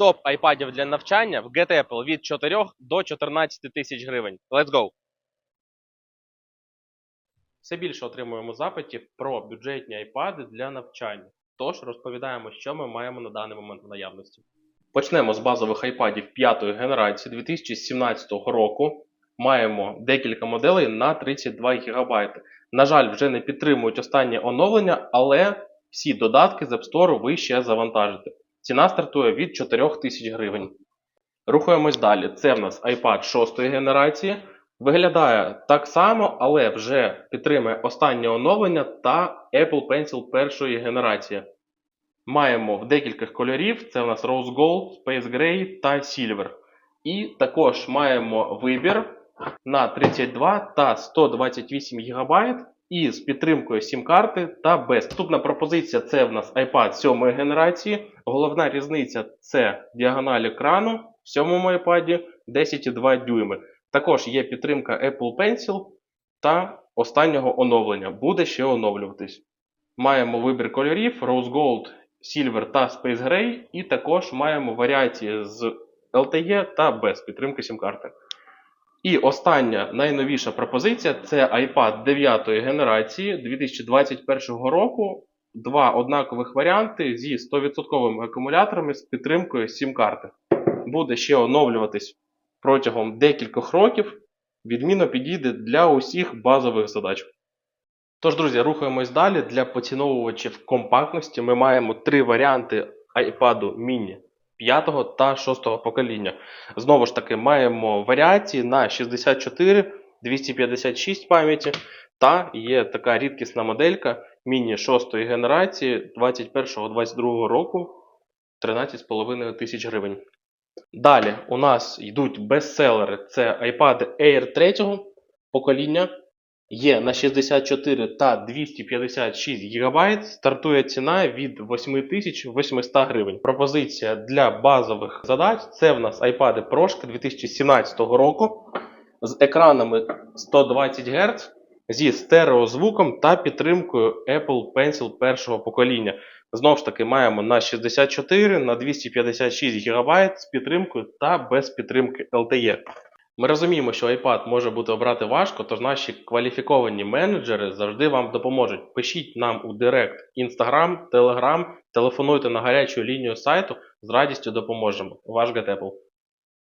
Топ айпадів для навчання в Get Apple від 4 до 14 тисяч гривень. Let's go! Все більше отримуємо запитів про бюджетні айпади для навчання. Тож розповідаємо, що ми маємо на даний момент в наявності. Почнемо з базових айпадів п'ятої генерації 2017 року. Маємо декілька моделей на 32 ГБ. На жаль, вже не підтримують останнє оновлення, але всі додатки з App Store ви ще завантажите. Ціна стартує від 4000 гривень. Рухаємось далі. Це в нас iPad 6 генерації. Виглядає так само, але вже підтримує останнє оновлення та Apple Pencil першої генерації. Маємо в декількох кольорів: це у нас Rose Gold, Space Gray та Silver. І також маємо вибір на 32 та 128 ГБ із підтримкою SIM-карти та без. Наступна пропозиція це в нас iPad 7 генерації. Головна різниця це діагональ екрану в 7 iPad 10,2 дюйми. Також є підтримка Apple Pencil та останнього оновлення. Буде ще оновлюватись. Маємо вибір кольорів Rose Gold, Silver та Space Gray, і також маємо варіації з LTE та без підтримки SIM-карти. І остання найновіша пропозиція це iPad 9 генерації 2021 року. Два однакових варіанти зі 100% акумуляторами з підтримкою SIM-карти. Буде ще оновлюватись протягом декількох років. Відмінно підійде для усіх базових задач. Тож, друзі, рухаємось далі. Для поціновувачів компактності ми маємо три варіанти iPad mini 5 та 6 покоління. Знову ж таки, маємо варіації на 64, 256 пам'яті, та є така рідкісна моделька міні 6 генерації 21-22 року 13,5 тисяч гривень. Далі у нас йдуть бестселери. Це iPad Air 3 покоління. Є на 64 та 256 ГБ. Стартує ціна від 8800 гривень. Пропозиція для базових задач це в нас iPad Pro 2017 року з екранами 120 Гц зі стереозвуком та підтримкою Apple Pencil першого покоління. Знову ж таки, маємо на 64, на 256 ГБ з підтримкою та без підтримки LTE. Ми розуміємо, що iPad може бути обрати важко, тож наші кваліфіковані менеджери завжди вам допоможуть. Пишіть нам у Директ, Instagram, Telegram, телефонуйте на гарячу лінію сайту, з радістю допоможемо. Ваш GetApple.